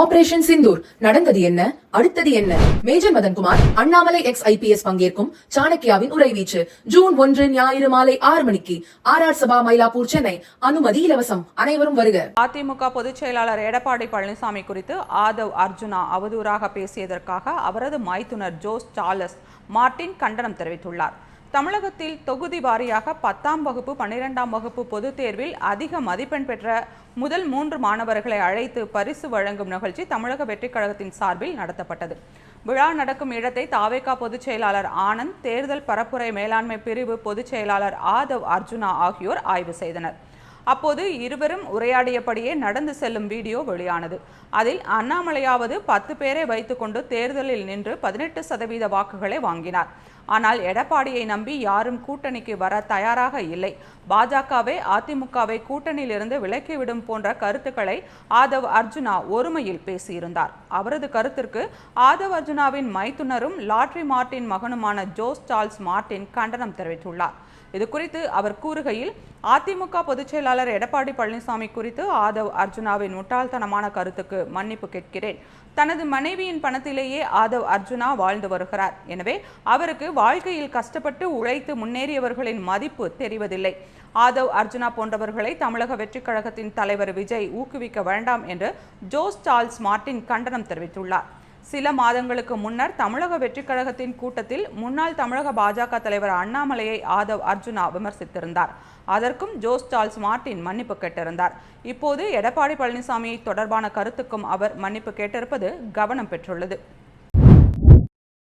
Operation Sindoor நடந்தது என்ன? அடுத்தது என்ன? Major Madhankumar Annamalai ex IPS பங்கேற்கும் சாணக்கியாவின் உரைவீச்சு ஜூன் ஒன்று ஞாயிறு மாலை ஆறு மணிக்கு ஆர் ஆர் சபா மயிலாப்பூர் சென்னை. அனுமதி இலவசம். அனைவரும் வருக. அதிமுக பொதுச் செயலாளர் எடப்பாடி பழனிசாமி குறித்து ஆதவ் அர்ஜுனா அவதூறாக பேசியதற்காக அவரது மைத்துனர் ஜோஸ் சார்லஸ் மார்ட்டின் கண்டனம் தெரிவித்துள்ளார். தமிழகத்தில் தொகுதி வாரியாக பத்தாம் வகுப்பு பன்னிரெண்டாம் வகுப்பு பொதுத் தேர்வில் அதிக மதிப்பெண் பெற்ற முதல் மூன்று மாணவர்களை அழைத்து பரிசு வழங்கும் நிகழ்ச்சி தமிழக வெற்றிக் கழகத்தின் சார்பில் நடத்தப்பட்டது. விழா நடக்கும் இடத்தை தாவேகா பொதுச் செயலாளர் ஆனந்த் தேர்தல் பரப்புரை மேலாண்மை பிரிவு பொதுச் செயலாளர் ஆதவ் அர்ஜுனா ஆகியோர் ஆய்வு செய்தனர். அப்போது இருவரும் உரையாடியபடியே நடந்து செல்லும் வீடியோ வெளியானது. அதில் அண்ணாமலையாவது பத்து பேரை வைத்துக்கொண்டு தேர்தலில் நின்று பதினெட்டு சதவீத வாக்குகளை வாங்கினார். ஆனால் எடப்பாடியை நம்பி யாரும் கூட்டணிக்கு வர தயாராக இல்லை. பாஜகவை அதிமுகவை கூட்டணியிலிருந்து விலக்கிவிடும் போன்ற கருத்துக்களை ஆதவ் அர்ஜுனா ஒருமையில் பேசியிருந்தார். அவரது கருத்திற்கு ஆதவ் அர்ஜுனாவின் மைத்துனரும் லாட்ரி மார்ட்டின் மகனுமான ஜோஸ் சார்ல்ஸ் மார்ட்டின் கண்டனம் தெரிவித்துள்ளார். இது குறித்து அவர் கூறுகையில் அதிமுக பொதுச்செயலாளர் எடப்பாடி பழனிசாமி குறித்து ஆதவ் அர்ஜுனாவின் முட்டாள்தனமான கருத்துக்கு மன்னிப்பு கேட்கிறேன். தனது மனைவியின் பணத்திலேயே ஆதவ் அர்ஜுனா வாழ்ந்து வருகிறார். எனவே அவருக்கு வாழ்க்கையில் கஷ்டப்பட்டு உழைத்து முன்னேறியவர்களின் மதிப்பு தெரிவதில்லை. ஆதவ் அர்ஜுனா போன்றவர்களை தமிழக வெற்றிக் கழகத்தின் தலைவர் விஜய் ஊக்குவிக்க வேண்டாம் என்று ஜோஸ் சார்ல்ஸ் மார்ட்டின் கண்டனம் தெரிவித்துள்ளார். சில மாதங்களுக்கு முன்னர் தமிழக வெற்றிக் கழகத்தின் கூட்டத்தில் முன்னாள் தமிழக பாஜக தலைவர் அண்ணாமலையை ஆதவ் அர்ஜுனா விமர்சித்திருந்தார். அதற்கும் ஜோஸ் சார்ல்ஸ் மார்ட்டின் மன்னிப்பு கேட்டிருந்தார். இப்போது எடப்பாடி பழனிசாமி தொடர்பான கருத்துக்கும் அவர் மன்னிப்பு கேட்டிருப்பது கவனம் பெற்றுள்ளது.